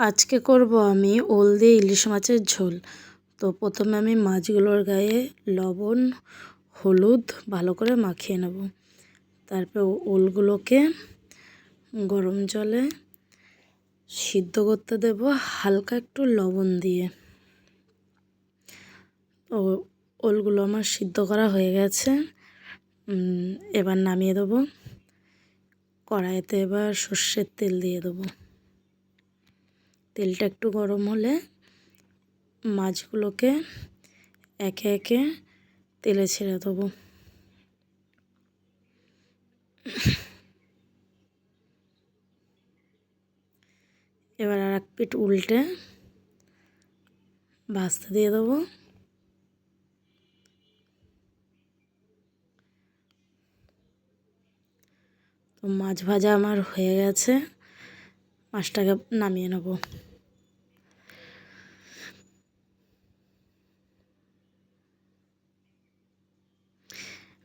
আজকে করব আমি ওল দিয়ে ইলিশ মাছের ঝোল। তো প্রথমে আমি মাছগুলোর গায়ে লবণ, হলুদ ভালো করে মাখিয়ে নেব। তারপর ওলগুলোকে গরম জলে সিদ্ধ করতে দেব হালকা একটু লবণ দিয়ে। ও, ওলগুলো আমার সিদ্ধ করা হয়ে গেছে। এবার নামিয়ে দেবো। কড়াইতে এবার সর্ষের তেল দিয়ে দেবো। তেলটা একটু গরম হলে মাছগুলোকে একে একে তেলে ছেড়ে দেবো। এবার আর এক পিঠ উল্টে ভাজতে দিয়ে দেবো। তো মাছ ভাজা আমার হয়ে গেছে। মাছটাকে নামিয়ে নেব।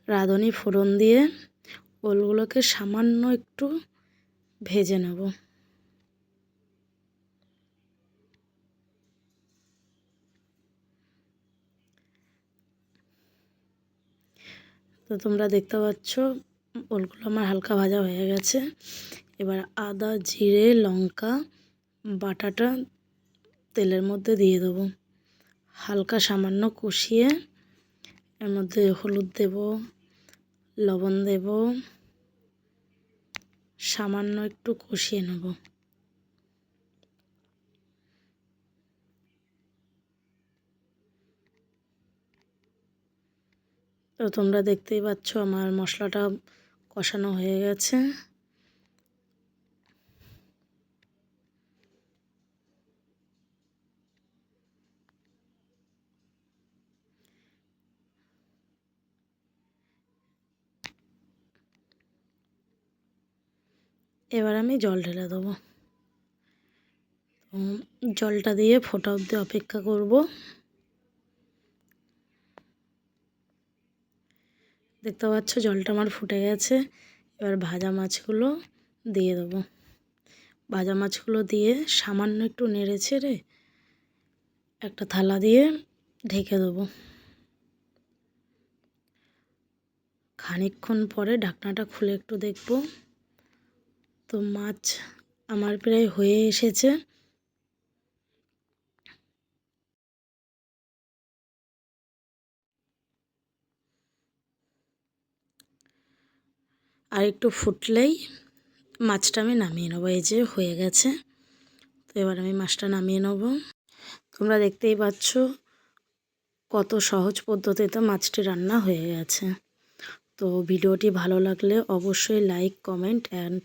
রাঁধুনি ফোড়ন দিয়ে ওলগুলোকে সামান্য একটু ভেজে নেব। তো তোমরা দেখতে পাচ্ছ, ওলগুলো আমার হালকা ভাজা হয়ে গেছে। এবার আদা, জিরে, লঙ্কা, বাটাটা তেলের মধ্যে দিয়ে দেবো। হালকা সামান্য কষিয়ে এর মধ্যে হলুদ দেব, লবণ দেব, সামান্য একটু কষিয়ে নেব। তো তোমরা দেখতেই পাচ্ছ আমার মশলাটা কষানো হয়ে গেছে। এবার আমি জল ঢেলে দেবো। জলটা দিয়ে ফোটা অবধি অপেক্ষা করব। দেখতে পাচ্ছ জলটা আমার ফুটে গেছে। এবার ভাজা মাছগুলো দিয়ে দেবো। ভাজা মাছগুলো দিয়ে সামান্য একটু নেড়ে ছেড়ে একটা থালা দিয়ে ঢেকে দেবো। খানিকক্ষণ পরে ঢাকনাটা খুলে একটু দেখব। তো মাছ আমার প্রায় হয়ে এসেছে। আর একটু ফুটলেই মাছটা আমি নামিয়ে নেব, এই যে হয়ে গেছে। তো এবার আমি মাছটা নামিয়ে নেব। তোমরা দেখতেই পাচ্ছ কত সহজ পদ্ধতিতে মাছটি রান্না হয়ে গেছে। তো ভিডিওটি ভালো লাগলে অবশ্যই লাইক, কমেন্ট, অ্যান্ড